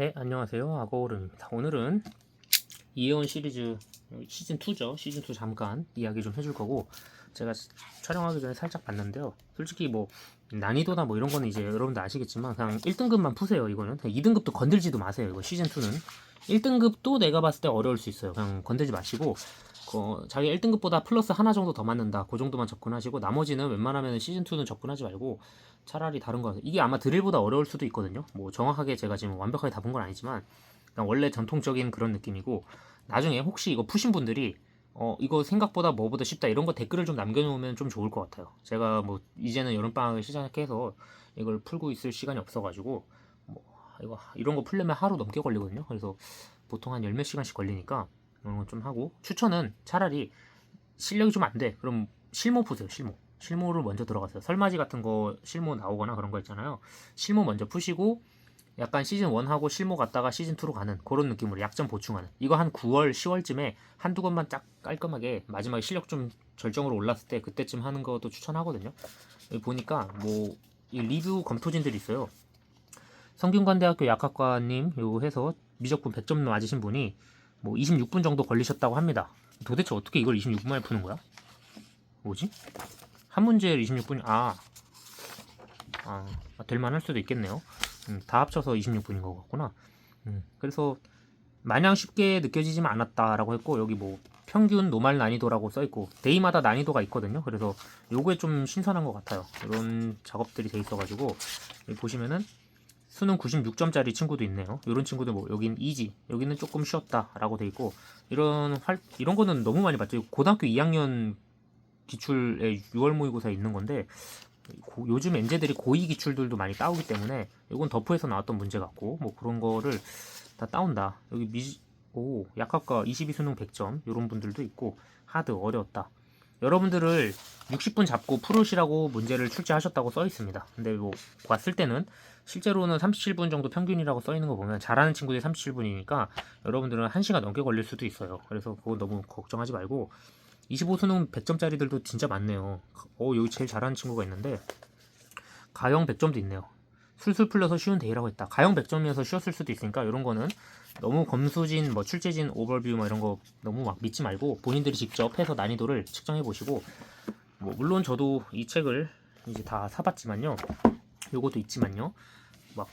네, 안녕하세요. 아고오름입니다. 오늘은 이에온 시리즈 시즌 2죠. 시즌 2 잠깐 이야기 좀 해줄 거고 제가 촬영하기 전에 살짝 봤는데요. 솔직히 뭐 난이도나 뭐 이런 거는 이제 여러분들 아시겠지만 그냥 1등급만 푸세요. 이거는 2등급도 건들지도 마세요. 이거 시즌 2는 1등급도 내가 봤을 때 어려울 수 있어요. 그냥 건들지 마시고 그 자기 1등급보다 플러스 하나 정도 더 맞는다. 그 정도만 접근하시고 나머지는 웬만하면 시즌 2는 접근하지 말고 차라리 다른 거 이게 아마 드릴보다 어려울 수도 있거든요. 뭐 정확하게 제가 지금 완벽하게 다 본 건 아니지만 원래 전통적인 그런 느낌이고 나중에 혹시 이거 푸신 분들이 어 이거 생각보다 뭐보다 쉽다 이런 거 댓글을 좀 남겨놓으면 좀 좋을 것 같아요. 제가 뭐 이제는 여름방학을 시작해서 이걸 풀고 있을 시간이 없어가지고 뭐 이거 이런 거 풀려면 하루 넘게 걸리거든요. 그래서 보통 한 열 몇 시간씩 걸리니까 이런 거 좀 하고 추천은 차라리 실력이 좀 안 돼. 그럼 실무 푸세요. 실무. 실무를 먼저 들어가세요. 설맞이 같은 거 실무 나오거나 그런 거 있잖아요. 실무 먼저 푸시고 약간 시즌 1하고 실무 갔다가 시즌 2로 가는 그런 느낌으로 약점 보충하는 이거 한 9월 10월쯤에 한두 권만 딱 깔끔하게 마지막에 실력 좀 절정으로 올랐을 때 그때쯤 하는 것도 추천하거든요. 보니까 뭐 이 리뷰 검토진들이 있어요. 성균관대학교 약학과님 요 해서 미적분 100점 맞으신 분이 뭐 26분 정도 걸리셨다고 합니다. 도대체 어떻게 이걸 26분 만에 푸는 거야? 뭐지? 한 문제를 26분이 아, 아 될만 할 수도 있겠네요. 음, 다 합쳐서 26분인 것 같구나. 음, 그래서 마냥 쉽게 느껴지지만 않았다라고 했고 여기 뭐 평균 노말 난이도라고 써 있고 데이마다 난이도가 있거든요. 그래서 요거에 좀 신선한 것 같아요. 이런 작업들이 돼 있어가지고 보시면은 수능 96점짜리 친구도 있네요. 이런 친구들 뭐 여긴 이지, 여기는 조금 쉬었다라고 돼 있고 이런 활 이런 거는 너무 많이 봤죠. 고등학교 2학년 기출에 6월 모의고사에 있는 건데 고- 요즘 엔제들이 고2 기출들도 많이 따오기 때문에 이건 덕후에서 나왔던 문제 같고 뭐 그런 거를 다 따온다. 여기 미, 오 약학과 22수능 100점 이런 분들도 있고 하드 어려웠다. 여러분들을 60분 잡고 풀으시라고 문제를 출제하셨다고 써 있습니다. 근데 뭐 봤을 때는 실제로는 37분 정도 평균이라고 써 있는 거 보면 잘하는 친구들이 37분이니까 여러분들은 1시간 넘게 걸릴 수도 있어요. 그래서 그거 너무 걱정하지 말고 25수능 100점짜리들도 진짜 많네요. 어, 여기 제일 잘하는 친구가 있는데 가형 100점도 있네요. 술술 풀려서 쉬운 데이라고 했다. 가형 100점이어서 쉬웠을 수도 있으니까 이런 거는 너무 검수진, 뭐 출제진, 오버뷰 뭐 이런 거 너무 막 믿지 말고 본인들이 직접 해서 난이도를 측정해 보시고 뭐 물론 저도 이 책을 이제 다 사봤지만요. 요것도 있지만요. 막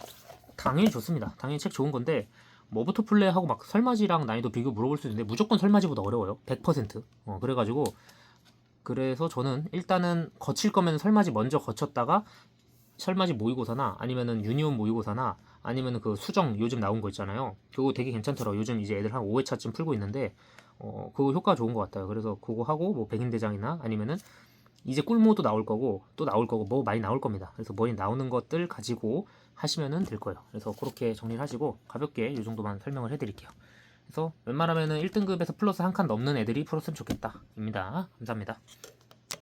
당연히 좋습니다. 당연히 책 좋은 건데 뭐부터 플레이하고 막 설맞이랑 난이도 비교 물어볼 수 있는데 무조건 설맞이보다 어려워요. 100%. 어, 그래가지고 그래서 저는 일단은 거칠 거면 설맞이 먼저 거쳤다가 설맞이 모의고사나 아니면은 유니온 모의고사나 아니면은 그 수정 요즘 나온 거 있잖아요. 그거 되게 괜찮더라고. 요즘 이제 애들 한 5회차쯤 풀고 있는데 어 그거 효과 좋은 것 같아요. 그래서 그거 하고 뭐 백인대장이나 아니면은 이제 꿀모도 나올 거고 또 나올 거고 뭐 많이 나올 겁니다. 그래서 많이 나오는 것들 가지고 하시면은 될 거예요. 그래서 그렇게 정리를 하시고 가볍게 이 정도만 설명을 해드릴게요. 그래서 웬만하면은 1등급에서 플러스 한 칸 넘는 애들이 풀었으면 좋겠다. 입니다. 감사합니다.